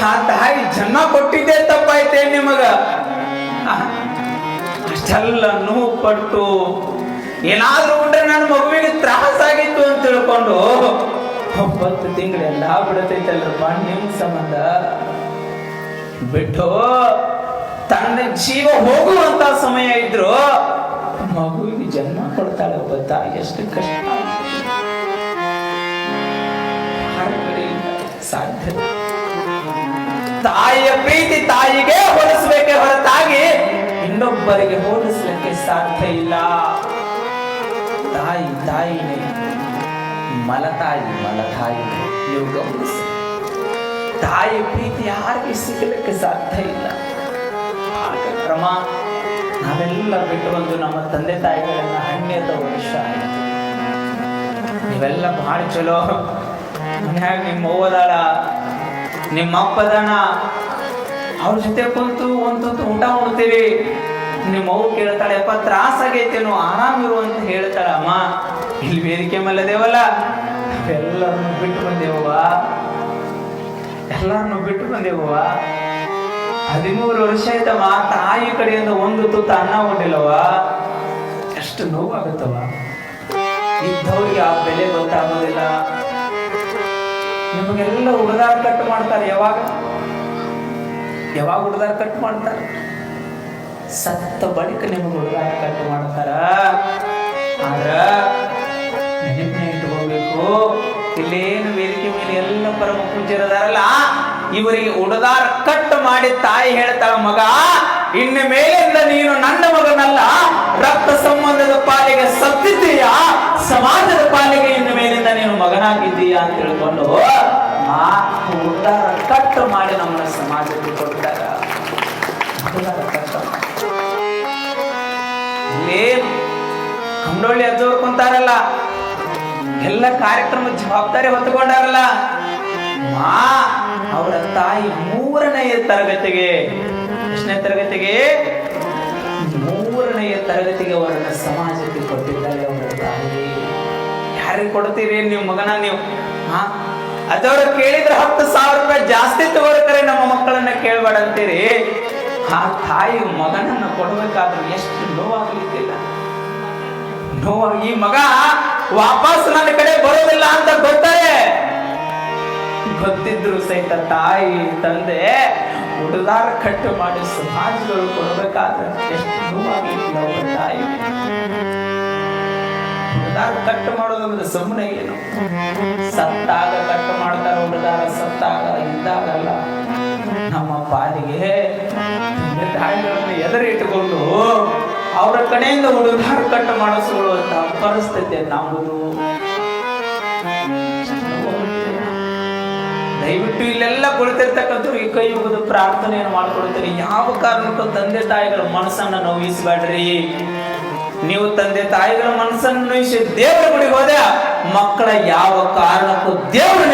ಆ ತಾಯಿ ಜನ್ಮ ಕೊಟ್ಟಿದ್ದೆ ತಪ್ಪಾಯ್ತೆ ನಿಮಗ? ಅಷ್ಟೆಲ್ಲ ನೋವು ಪಟ್ಟು ಏನಾದ್ರೂ ಉಂಡ್ರೆ ನನ್ನ ಮಗುವಿಗೆ ತ್ರಾಸ ಆಗಿತ್ತು ಅಂತ ತಿಳ್ಕೊಂಡು ಒಂಬತ್ತು ತಿಂಗಳೆಲ್ಲ ಬಿಡತೈತಲ್ರಪ್ಪ ನಿಮ್ ಸಂಬಂಧ. ಬಿಟ್ಟು ತನ್ನ ಜೀವ ಹೋಗುವಂತ ಸಮಯ ಇದ್ರು ಮಗುವಿಗೆ ಜನ್ಮ ಕೊಡ್ತಾಳೆ ಒಬ್ಬ ತಾಯಿ, ಎಷ್ಟು ಕಷ್ಟ. ತಾಯಿಯ ಪ್ರೀತಿ ತಾಯಿಗೆ ಹೋಲಿಸಬೇಕೆ ಹೊರತಾಗಿ ಇನ್ನೊಬ್ಬರಿಗೆ ಹೋಲಿಸಲಿಕ್ಕೆ ಸಾಧ್ಯ ಇಲ್ಲ. ತಾಯಿ, ತಾಯಿನೇ, ಮಲತಾಯಿ ಮಲತಾಯಿ, ನೀವು ಗಮನಿಸಿ. ತಾಯಿ ಪ್ರೀತಿ ಯಾರಿಗೆ ಸಿಗಲಿಕ್ಕೆ ಸಾಧ್ಯ ಇಲ್ಲ. ಕ್ರಮ, ನಾವೆಲ್ಲ ಬಿಟ್ಟು ಬಂದು ನಮ್ಮ ತಂದೆ ತಾಯಿಗಳನ್ನ ಹಣ್ಣೆದ ವರ್ಷ ನೀವೆಲ್ಲ ಭಾಳ ಚಲೋ. ಮನ್ಯಾಗ ನಿಮ್ಮ ಅವ್ವದಾಳ ನಿಮ್ಮ ಅಪ್ಪದನ ಅವ್ರ ಜೊತೆ ಕುಂತು ಒಂದು ತುತ್ತು ಊಟ ಉಣ್ತೀವಿ. ನಿಮ್ಮ ಅವ್ವ ಕೇಳ್ತಾಳೆ, ಅಪ್ಪ, ತ್ರಾಸ ಆಗೈತೇನು ಆರಾಮಿರು ಅಂತ ಹೇಳ್ತಾಳ, ಅಮ್ಮ, ಇಲ್ಲಿ ವೇದಿಕೆ ಮೇಲೆ ಎಲ್ಲರನ್ನು ಬಿಟ್ಟು ಬಂದೇವವ್ವ ಎಲ್ಲರನ್ನು ಬಿಟ್ಟು ಬಂದೇವವ್ವ ಹದಿಮೂರು ವರ್ಷ ಆಯ್ತವ ತಾಯಿ ಕಡೆಯಿಂದ ಒಂದು ತುತ್ತ ಅನ್ನ ಉಂಡಿಲ್ಲವ ಎಷ್ಟು ನೋವಾಗುತ್ತವ ಇದ್ದವ್ರಿಗೆ ಆ ಬೆಲೆ ಗೊತ್ತಾಗೋದಿಲ್ಲ. ನಿಮಗೆಲ್ಲ ಉಡದಾರ ಕಟ್ ಮಾಡ್ತಾರೆ ಯಾವಾಗ? ಯಾವಾಗ ಉಡದಾರ ಕಟ್ ಮಾಡ್ತಾರೆ? ಸತ್ತ ಬಳಿಕ ನಿಮಗೆ ಉಡದಾರ ಕಟ್ ಮಾಡ್ತಾರ. ಆದ್ರ ನೆನಪಿನ ಇಟ್ಕೋಬೇಕು. ಇಲ್ಲೇನು ವೇದಿಕೆ ಮೇಲೆ ಎಲ್ಲ ಪರಮ ಪೂಜ್ಯರದಾರಲ್ಲ ಇವರಿಗೆ ಉಡದಾರ ಕಟ್ ಮಾಡಿ ತಾಯಿ ಹೇಳ್ತಾಳ, ಮಗ, ಇನ್ನು ಮೇಲಿಂದ ನೀನು ನನ್ನ ಮಗನಲ್ಲ, ರಕ್ತ ಸಂಬಂಧದ ಪಾಲಿಗೆ ಸತ್ತಿದ್ದೀಯಾ? ಸಮಾಜದ ಪಾಲಿಗೆ ಇನ್ನ ಮೇಲಿಂದ ನೀನು ಮಗನಾಗಿದ್ದೀಯಾ? ಅಂತ ತಿಳ್ಕೊಂಡು ಇಲ್ಲೇನು ಕಂಡೋಳಿ ಅಜ್ಜವ್ರು ಕುಂತಾರಲ್ಲ? ಎಲ್ಲ ಕಾರ್ಯಕ್ರಮ ಜವಾಬ್ದಾರಿ ಹೊತ್ತುಕೊಂಡಾರಲ್ಲ? ಮಾ ಅವರ ತಾಯಿ ಮೂರನೆಯ ತರಗತಿಗೆ, ಎಷ್ಟನೇ ತರಗತಿಗೆ? ಮೂರನೆಯ ತರಗತಿಗೆ ಅವರನ್ನ ಸಮಾಜಕ್ಕೆ ಕೊಟ್ಟಿದ್ದಾರೆ ಅವರ ತಾಯಿ. ಯಾರಿಗೆ ಕೊಡ್ತೀರಿ ನೀವು ಮಗನ ನೀವು? ಹಾ ಅದವ್ರು ಕೇಳಿದ್ರೆ ಹತ್ತು ಸಾವಿರ ರೂಪಾಯಿ ಜಾಸ್ತಿ ತಗೋರ್ಕರೆ ನಮ್ಮ ಮಕ್ಕಳನ್ನ ಕೇಳ್ಬೇಡ ಅಂತೀರಿ? ಆ ತಾಯಿ ಮಗನನ್ನು ಕೊಡ್ಬೇಕಾದ್ರೆ ಎಷ್ಟು ನೋವಾಗಲಿಕ್ಕಿಲ್ಲ. ನೋವಾಗಿ, ಈ ಮಗ ವಾಪಸ್ ನನ್ನ ಕಡೆ ಬರೋದಿಲ್ಲ ಅಂತ ಗೊತ್ತಾರೆ ಗೊತ್ತಿದ್ರು ಸಹಿತ ತಾಯಿ, ತಂದೆ, ಹುಡುಗಾರ ಕಟ್ಟು ಮಾಡಿ ಸಮಾಜಗಳು ಕೊಡಬೇಕಾದ್ರೆ ಎಷ್ಟು ನೋವಾಗಲಿಕ್ಕಿಲ್ಲ ಒಬ್ಬ ತಾಯಿ. ಹುಡುಗಾರ ಕಟ್ಟು ಮಾಡೋದಂದ್ರೆ ಸುಮ್ಮನೆ ಏನು? ಸತ್ತಾಗ ಕಟ್ಟು ಮಾಡ್ತಾರೆ, ಹುಡುಗಾರ ಸತ್ತಾಗ, ಇದ್ದಾಗಲ್ಲ. ನಮ್ಮ ಪಾಲಿಗೆ ತಾಯಿಗಳನ್ನು ಎದುರಿಟ್ಟುಕೊಂಡು ಅವರ ಕಡೆಯಿಂದ ಉಡುಗಾರ ಕಟ್ಟ ಮಾಡಿಸ್ಕೊಳ್ಳುವಂತ ಪರಿಸ್ಥಿತಿ ನಮ್ಮದು ದಯವಿಟ್ಟು ಇಲ್ಲೆಲ್ಲ ಕುಳಿತಿರ್ತಕ್ಕಂಥವ್ರಿಗೆ ಕೈ ಮುಗಿದು ಪ್ರಾರ್ಥನೆಯನ್ನು ಮಾಡ್ಕೊಳ್ತೀನಿ. ಯಾವ ಕಾರಣಕ್ಕೂ ತಂದೆ ತಾಯಿಗಳ ಮನಸ್ಸನ್ನ ನೋಯಿಸಬೇಡ್ರಿ. ನೀವು ತಂದೆ ತಾಯಿಗಳ ಮನಸ್ಸನ್ನು ನೋಯಿಸಿ ದೇವರ ಗುಡಿಗೆ ಹೋದ ಮಕ್ಕಳ ಯಾವ ಕಾರಣಕ್ಕೂ ದೇವರು